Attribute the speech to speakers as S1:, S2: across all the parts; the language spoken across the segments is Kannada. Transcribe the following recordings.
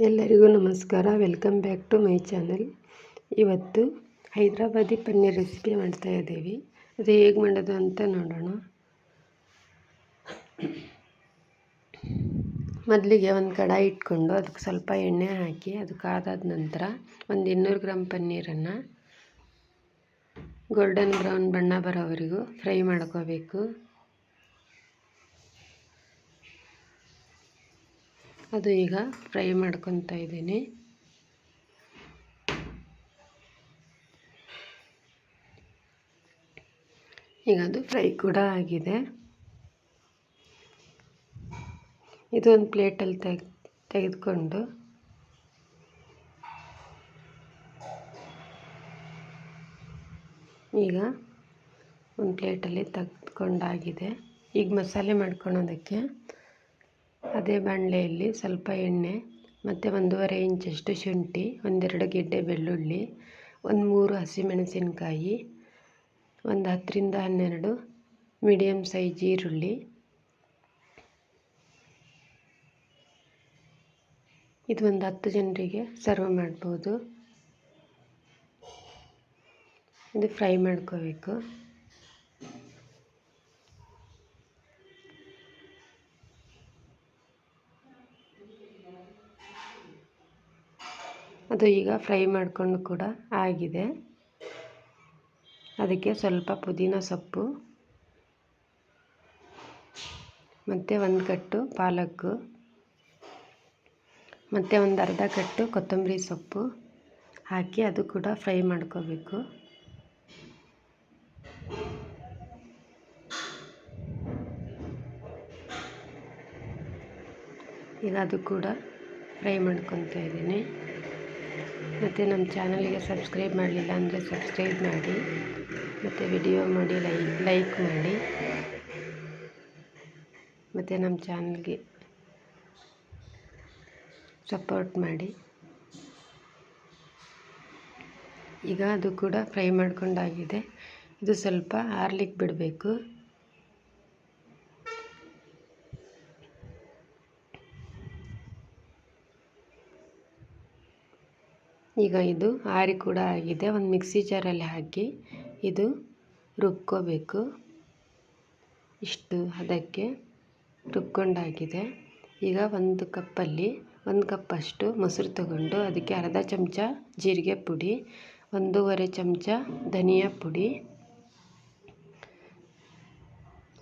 S1: ಎಲ್ಲರಿಗೂ ನಮಸ್ಕಾರ. Welcome back to my channel ಇವತ್ತು ಹೈದ್ರಾಬಾದಿ ಪನ್ನೀರ್ ರೆಸಿಪಿ ಮಾಡ್ತಾ ಇದ್ದೀವಿ. ಅದು ಹೇಗೆ ಮಾಡೋದು ಅಂತ ನೋಡೋಣ. ಮೊದಲಿಗೆ ಒಂದು ಕಡಾಯಿ ಇಟ್ಕೊಂಡು ಅದಕ್ಕೆ ಸ್ವಲ್ಪ ಎಣ್ಣೆ ಹಾಕಿ ಅದು ಕಾದಾದ ನಂತರ ಒಂದು ಇನ್ನೂರು ಗ್ರಾಮ್ ಪನ್ನೀರನ್ನು ಗೋಲ್ಡನ್ ಬ್ರೌನ್ ಬಣ್ಣ ಬರೋವರೆಗೂ ಫ್ರೈ ಮಾಡ್ಕೋಬೇಕು. ಅದು ಈಗ ಫ್ರೈ ಮಾಡ್ಕೊತಾ ಇದ್ದೀನಿ. ಈಗ ಅದು ಫ್ರೈ ಕೂಡ ಆಗಿದೆ. ಇದು ಒಂದು ಪ್ಲೇಟಲ್ಲಿ ತೆಗೆ, ತೆಗೆದುಕೊಂಡು ಈಗ ಒಂದು ಪ್ಲೇಟಲ್ಲಿ ತೆಗೆದುಕೊಂಡಾಗಿದೆ. ಈಗ ಮಸಾಲೆ ಮಾಡ್ಕೊಳೋದಕ್ಕೆ ಅದೇ ಬಾಣಲೆಯಲ್ಲಿ ಸ್ವಲ್ಪ ಎಣ್ಣೆ, ಮತ್ತು ಒಂದೂವರೆ ಇಂಚಷ್ಟು ಶುಂಠಿ, ಒಂದೆರಡು ಗೆಡ್ಡೆ ಬೆಳ್ಳುಳ್ಳಿ, ಒಂದು ಮೂರು ಹಸಿಮೆಣಸಿನಕಾಯಿ, ಒಂದು ಹತ್ತರಿಂದ ಹನ್ನೆರಡು ಮೀಡಿಯಮ್ ಸೈಜ್ ಈರುಳ್ಳಿ, ಇದು ಒಂದು ಹತ್ತು ಜನರಿಗೆ ಸರ್ವ್ ಮಾಡ್ಬೋದು. ಇದು ಫ್ರೈ ಮಾಡ್ಕೋಬೇಕು. ಅದು ಈಗ ಫ್ರೈ ಮಾಡಿಕೊಂಡು ಕೂಡ ಆಗಿದೆ. ಅದಕ್ಕೆ ಸ್ವಲ್ಪ ಪುದೀನ ಸೊಪ್ಪು. ಮತ್ತು ಒಂದು ಕಟ್ಟು ಪಾಲಕ್ಕು ಮತ್ತು ಒಂದು ಅರ್ಧ ಕಟ್ಟು ಕೊತ್ತಂಬರಿ ಸೊಪ್ಪು ಹಾಕಿ ಅದು ಕೂಡ ಫ್ರೈ ಮಾಡ್ಕೋಬೇಕು. ಈಗ ಅದು ಕೂಡ ಫ್ರೈ ಮಾಡ್ಕೊತಾ ಇದ್ದೀನಿ. ಮತ್ತು ನಮ್ಮ ಚಾನಲ್ಗೆ ಸಬ್ಸ್ಕ್ರೈಬ್ ಮಾಡಲಿಲ್ಲ ಅಂದರೆ ಸಬ್ಸ್ಕ್ರೈಬ್ ಮಾಡಿ, ಮತ್ತು ವಿಡಿಯೋ ಮಾಡಿ ಲೈಕ್ ಲೈಕ್ ಮಾಡಿ. ಮತ್ತು ನಮ್ಮ ಚಾನಲ್ಗೆ ಸಪೋರ್ಟ್ ಮಾಡಿ. ಈಗ ಅದು ಕೂಡ ಫ್ರೈ ಮಾಡ್ಕೊಂಡಾಗಿದೆ. ಇದು ಸ್ವಲ್ಪ ಆರ್ಲಿಕ್ಕೆ ಬಿಡಬೇಕು. ಈಗ ಇದು ಆರಿ ಕೂಡ ಆಗಿದೆ. ಒಂದು ಮಿಕ್ಸಿ ಜಾರಲ್ಲಿ ಹಾಕಿ ಇದು ರುಬ್ಕೋಬೇಕು. ಇಷ್ಟು ಅದಕ್ಕೆ ರುಬ್ಕೊಂಡಾಗಿದೆ. ಈಗ ಒಂದು ಕಪ್ಪಲ್ಲಿ, ಒಂದು ಕಪ್ಪಷ್ಟು ಮೊಸರು ತಗೊಂಡು ಅದಕ್ಕೆ ಅರ್ಧ ಚಮಚ ಜೀರಿಗೆ ಪುಡಿ, ಒಂದೂವರೆ ಚಮಚ ಧನಿಯಾ ಪುಡಿ,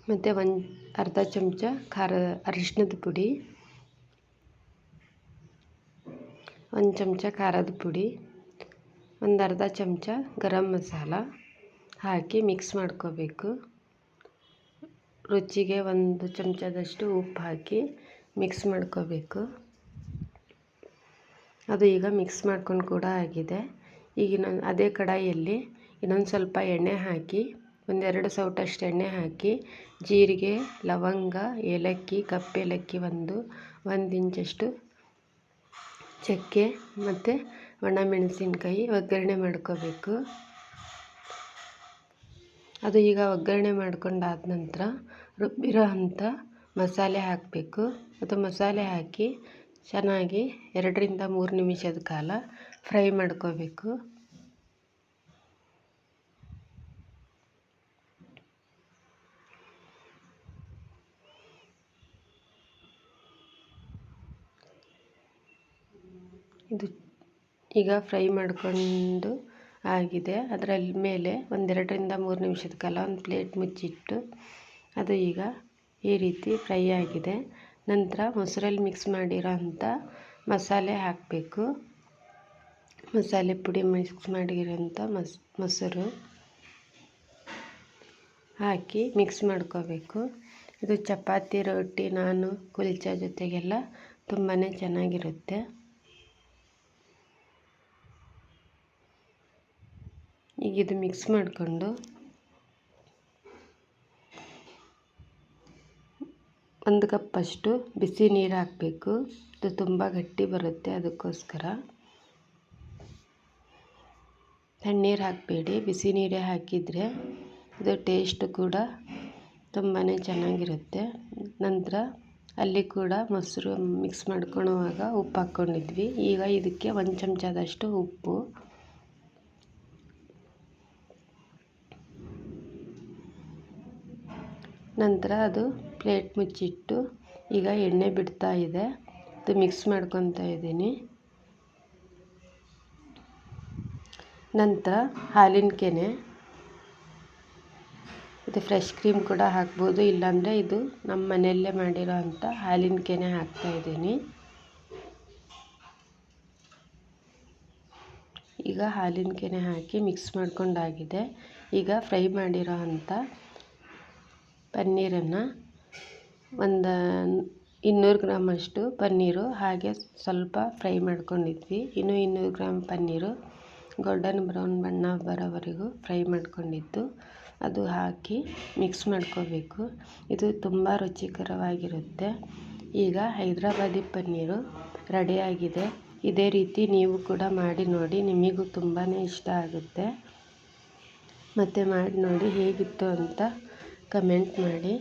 S1: ಮತ್ತು ಒಂದು ಅರ್ಧ ಚಮಚ ಖಾರ ಅರಿಶಿಣದ ಪುಡಿ ಒಂದು ಚಮಚ ಖಾರದ ಪುಡಿ, ಒಂದು ಅರ್ಧ ಚಮಚ ಗರಂ ಮಸಾಲ ಹಾಕಿ ಮಿಕ್ಸ್ ಮಾಡ್ಕೋಬೇಕು. ರುಚಿಗೆ ಒಂದು ಚಮಚದಷ್ಟು ಉಪ್ಪು ಹಾಕಿ ಮಿಕ್ಸ್ ಮಾಡ್ಕೋಬೇಕು. ಅದು ಈಗ ಮಿಕ್ಸ್ ಮಾಡ್ಕೊಂಡು ಕೂಡ ಆಗಿದೆ. ಈಗ ಇನ್ನೊಂದು, ಅದೇ ಕಡಾಯಿಯಲ್ಲಿ ಇನ್ನೊಂದು ಸ್ವಲ್ಪ ಎಣ್ಣೆ ಹಾಕಿ ಒಂದೆರಡು ಸೌಟಷ್ಟು ಎಣ್ಣೆ ಹಾಕಿ, ಜೀರಿಗೆ, ಲವಂಗ, ಏಲಕ್ಕಿ, ಕಪ್ಪೇಲಕ್ಕಿ ಒಂದು ಒಂದು ಇಂಚಷ್ಟು ಚಕ್ಕೆ ಮತ್ತು ಒಣಮೆಣಸಿನ್ಕಾಯಿ ಒಗ್ಗರಣೆ ಮಾಡ್ಕೋಬೇಕು. ಅದು ಈಗ ಒಗ್ಗರಣೆ ಮಾಡ್ಕೊಂಡಾದ ನಂತರ ರುಬ್ಬಿರೋ ಅಂಥ ಮಸಾಲೆ ಹಾಕಬೇಕು. ಅದು ಮಸಾಲೆ ಹಾಕಿ ಚೆನ್ನಾಗಿ ಎರಡರಿಂದ ಮೂರು ನಿಮಿಷದ ಕಾಲ ಫ್ರೈ ಮಾಡ್ಕೋಬೇಕು. ಇದು ಈಗ ಫ್ರೈ ಮಾಡಿಕೊಂಡು ಆಗಿದೆ. ಅದರ ಮೇಲೆ ಒಂದೆರಡರಿಂದ ಮೂರು ನಿಮಿಷದ ಕಾಲ ಒಂದು ಪ್ಲೇಟ್ ಮುಚ್ಚಿಟ್ಟು ಅದು ಈಗ ಈ ರೀತಿ ಫ್ರೈ ಆಗಿದೆ. ನಂತರ ಮೊಸರಲ್ಲಿ ಮಿಕ್ಸ್ ಮಾಡಿರೋ ಅಂಥ ಮಸಾಲೆ ಹಾಕಬೇಕು. ಮಸಾಲೆ ಪುಡಿ ಮಿಕ್ಸ್ ಮಾಡಿರೋಂಥ ಮಸ್, ಮೊಸರು ಹಾಕಿ ಮಿಕ್ಸ್ ಮಾಡ್ಕೋಬೇಕು. ಇದು ಚಪಾತಿ ರೊಟ್ಟಿ ನಾನು, ಕುಲ್ಚಾ ಜೊತೆಗೆಲ್ಲ ತುಂಬಾ ಚೆನ್ನಾಗಿರುತ್ತೆ. ಈಗ ಇದು ಮಿಕ್ಸ್ ಮಾಡಿಕೊಂಡು ಒಂದು ಕಪ್ಪಷ್ಟು ಬಿಸಿ ನೀರು ಹಾಕಬೇಕು. ಇದು ತುಂಬ ಗಟ್ಟಿ ಬರುತ್ತೆ ಅದಕ್ಕೋಸ್ಕರ. ತಣ್ಣೀರು ಹಾಕಬೇಡಿ. ಬಿಸಿ ನೀರೇ ಹಾಕಿದರೆ ಇದು ಟೇಸ್ಟ್ ಕೂಡ ತುಂಬಾ ಚೆನ್ನಾಗಿರುತ್ತೆ. ನಂತರ ಅಲ್ಲಿ ಕೂಡ ಮೊಸರು ಮಿಕ್ಸ್ ಮಾಡ್ಕೊಳುವಾಗ ಉಪ್ಪು ಹಾಕ್ಕೊಂಡಿದ್ವಿ ಈಗ ಇದಕ್ಕೆ ಒಂದು ಚಮಚದಷ್ಟು ಉಪ್ಪು. ನಂತರ ಅದು ಪ್ಲೇಟ್ ಮುಚ್ಚಿಟ್ಟು ಈಗ ಎಣ್ಣೆ ಬಿಡ್ತಾ ಇದೆ. ಅದು ಮಿಕ್ಸ್ ಮಾಡ್ಕೊತಾ ಇದ್ದೀನಿ. ನಂತರ ಹಾಲಿನ ಕೆನೆ. ಇದು ಫ್ರೆಶ್ ಕ್ರೀಮ್ ಕೂಡ ಹಾಕ್ಬೋದು. ಇಲ್ಲಾಂದರೆ ಇದು ನಮ್ಮ ಮನೆಯಲ್ಲೇ ಮಾಡಿರೋ ಅಂಥ ಹಾಲಿನ ಕೆನೆ ಹಾಕ್ತಾ ಇದ್ದೀನಿ. ಈಗ ಹಾಲಿನ ಕೆನೆ ಹಾಕಿ ಮಿಕ್ಸ್ ಮಾಡ್ಕೊಂಡಾಗಿದೆ. ಈಗ ಫ್ರೈ ಮಾಡಿರೋ ಅಂಥ ಪನ್ನೀರನ್ನು ಒಂದು ಇನ್ನೂರು ಗ್ರಾಮಷ್ಟು ಪನ್ನೀರು ಹಾಗೆ ಸ್ವಲ್ಪ ಫ್ರೈ ಮಾಡ್ಕೊಂಡಿದ್ವಿ. ಇನ್ನೂ ಇನ್ನೂರು ಗ್ರಾಮ್ ಪನ್ನೀರು ಗೋಲ್ಡನ್ ಬ್ರೌನ್ ಬಣ್ಣ ಬರೋವರೆಗೂ ಫ್ರೈ ಮಾಡ್ಕೊಂಡಿದ್ದು. ಅದು ಹಾಕಿ ಮಿಕ್ಸ್ ಮಾಡ್ಕೋಬೇಕು. ಇದು ತುಂಬ ರುಚಿಕರವಾಗಿರುತ್ತೆ. ಈಗ ಹೈದರಾಬಾದಿ ಪನ್ನೀರು ರೆಡಿಯಾಗಿದೆ ಇದೇ ರೀತಿ ನೀವು ಕೂಡ ಮಾಡಿ ನೋಡಿ, ನಿಮಗೂ ತುಂಬಾ ಇಷ್ಟ ಆಗುತ್ತೆ. ಮತ್ತು ಮಾಡಿ ನೋಡಿ ಹೇಗಿತ್ತು ಅಂತ ಕಮೆಂಟ್ ಮಾಡಿ.